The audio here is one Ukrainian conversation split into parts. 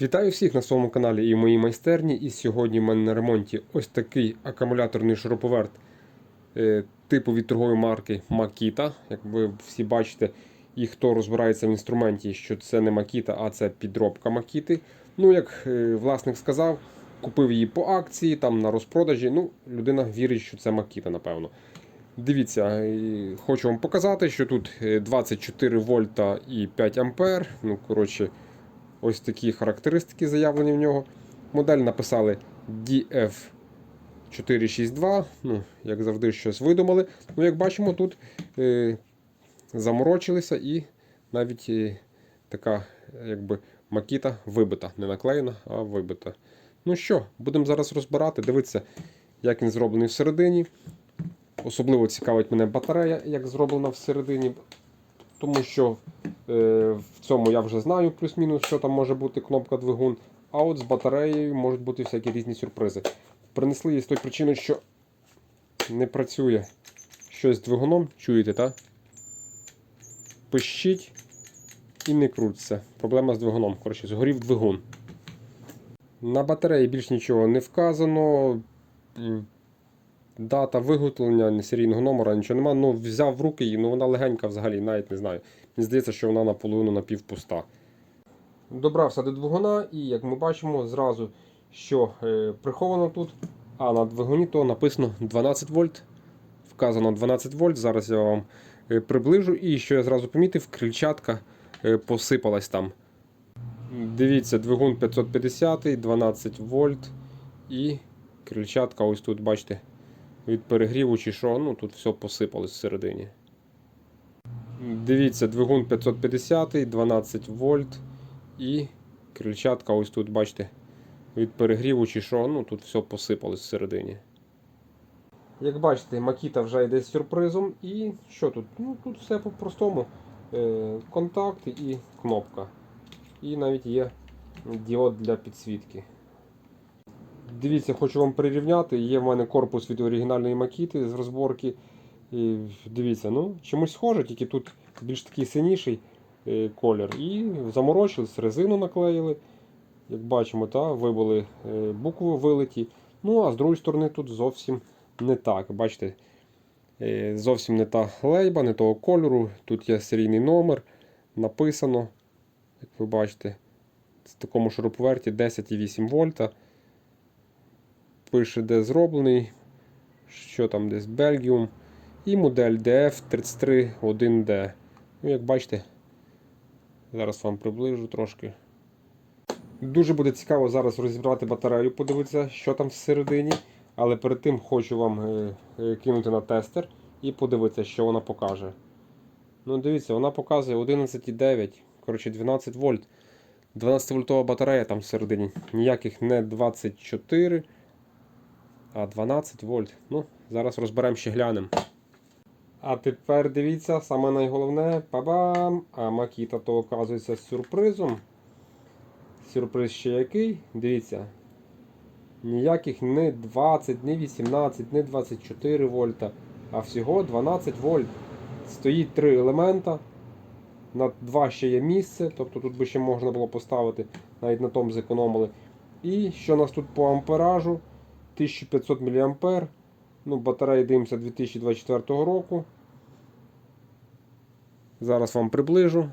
Вітаю всіх на своєму каналі і в моїй майстерні. І сьогодні в мене на ремонті ось такий акумуляторний шуруповерт е, типу від торгової марки Makita. Як ви всі бачите, і хто розбирається в інструменті, що це не Makita, а це підробка Makita. Ну, як е, власник сказав, купив її по акції, там на розпродажі. Ну, людина вірить, що це Makita, напевно. Дивіться, е, хочу вам показати, що тут е, 24 вольта і 5 ампер. Ну, коротше, ось такі характеристики заявлені в нього. Модель написали DF462. Ну, як завжди, щось видумали. Ну, як бачимо, тут е, заморочилися і навіть е, така якби макіта вибита. Не наклеєна, а вибита. Ну що, будемо зараз розбирати, дивитися, як він зроблений всередині. Особливо цікавить мене батарея, як зроблена всередині, тому що е, в цьому я вже знаю плюс-мінус, що там може бути кнопка двигун. А от з батареєю можуть бути всякі різні сюрпризи. Принесли її з тої причини, що не працює щось з двигуном, чуєте, так? Пищить і не крутиться. Проблема з двигуном. Коротше, згорів двигун. На батареї більш нічого не вказано. Дата виготовлення серійного номера, нічого нема. Ну, взяв в руки її, ну вона легенька взагалі, навіть не знаю. Мені здається, що вона наполовину напівпуста. Добрався до двигуна, і як ми бачимо, зразу що е, приховано тут, а на двигуні то написано 12 вольт. Вказано 12 вольт. Зараз я вам е, приближу. І що я зразу помітив, крильчатка е, посипалась там. Дивіться, двигун 550, 12 вольт. І крильчатка, ось тут, бачите, від перегріву чи що, ну тут все посипалось всередині. Дивіться, двигун 550, 12 вольт. І крильчатка, ось тут, бачите, від перегріву чи що, ну тут все посипалось всередині. Як бачите, Макіта вже йде з сюрпризом. І що тут? Ну тут все по-простому. Е, контакт і кнопка. І навіть є діод для підсвітки. Дивіться, хочу вам прирівняти. Є в мене корпус від оригінальної макіти з розборки. І дивіться, ну, чомусь схоже, тільки тут більш такий синіший е, колір. І заморочились, резину наклеїли. Як бачимо, та, вибили е, букви вилиті. Ну, а з другої сторони тут зовсім не так. Бачите, е, зовсім не та лейба, не того кольору. Тут є серійний номер. Написано, як ви бачите, в такому шуруповерті 10,8 вольта. Пише, де зроблений, що там десь Belgium. І модель DF331D. Ну, як бачите, зараз вам приближу трошки. Дуже буде цікаво зараз розібрати батарею, подивитися, що там всередині. Але перед тим хочу вам е, е, кинути на тестер і подивитися, що вона покаже. Ну, дивіться, вона показує 11,9, коротше 12 вольт. 12 вольтова батарея там всередині. Ніяких не 24, а 12 вольт. Ну, зараз розберемо ще глянемо. А тепер дивіться, саме найголовне, па-бам! А Макіта то оказується з сюрпризом. Сюрприз ще який? Дивіться. Ніяких не 20, не 18, не 24 вольта, а всього 12 вольт. Стоїть три елемента. На два ще є місце, тобто тут би ще можна було поставити, навіть на тому зекономили. І що у нас тут по амперажу? 1500 мА. Ну, батареї дивимося 2024 року. Зараз вам приближу.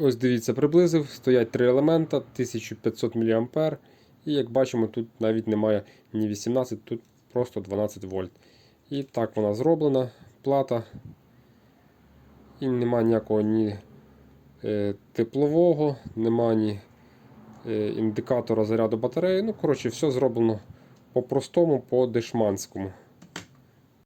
Ось дивіться, приблизив. Стоять три елемента, 1500 мА. І як бачимо, тут навіть немає ні 18, тут просто 12 вольт. І так вона зроблена, плата. І нема ніякого ні е, теплового, нема ні е, індикатора заряду батареї. Ну, коротше, все зроблено по-простому, по-дешманському.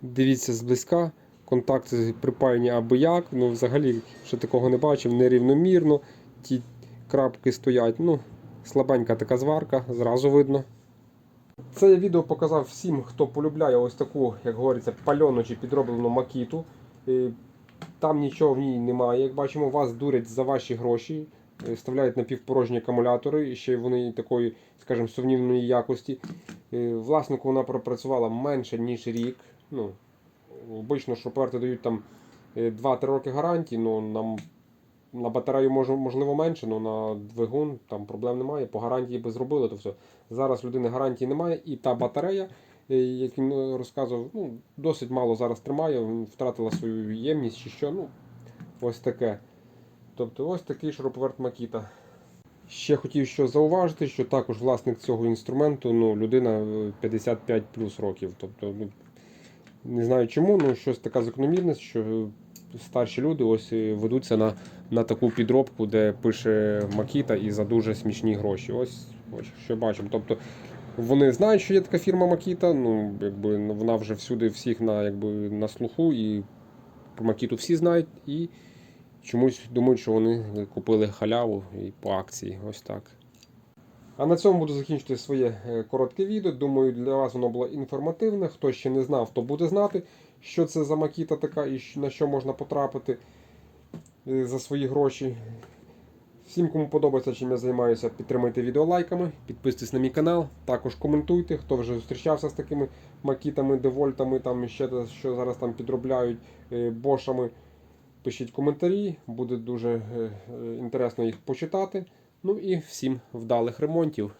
Дивіться зблизька, контакти припаяні аби як. Ну, взагалі, ще такого не бачив, нерівномірно. Ті крапки стоять. Ну, слабенька така зварка, зразу видно. Це я відео показав всім, хто полюбляє ось таку, як говориться, пальону чи підроблену макіту. Е, Там нічого в ній немає. Як бачимо, вас дурять за ваші гроші, вставляють напівпорожні акумулятори, і ще вони такої, скажімо, сумнівної якості. Е, Власнику вона пропрацювала менше, ніж рік. Ну, Обично, що перти дають там е, 2-3 роки гарантії, ну нам на батарею можливо менше, але на двигун там проблем немає. По гарантії би зробили, то все. Зараз людини гарантії немає, і та батарея, е, як він е, розказував, ну, досить мало зараз тримає, втратила свою ємність чи що. Ну, ось таке. Тобто ось такий шуруповерт Макіта. Ще хотів що зауважити, що також власник цього інструменту ну, людина е, 55 плюс років. Тобто, ну, не знаю чому, ну щось така закономірність, що е, старші люди ось е, ведуться на, на таку підробку, де пише Макіта і за дуже смішні гроші. Ось, ось що бачимо. Тобто вони знають, що є така фірма Макіта, ну якби ну, вона вже всюди всіх на, якби, на слуху, і про Макіту всі знають. І чомусь думають, що вони купили халяву і по акції. Ось так. А на цьому буду закінчити своє е, коротке відео. Думаю, для вас воно було інформативне. Хто ще не знав, то буде знати, що це за макіта така і на що можна потрапити е, за свої гроші. Всім, кому подобається, чим я займаюся, підтримайте відео лайками, підписуйтесь на мій канал, також коментуйте, хто вже зустрічався з такими макітами, девольтами, там ще що зараз там підробляють е, бошами. Пишіть коментарі, буде дуже е, е, інтересно їх почитати. Ну і всім вдалих ремонтів.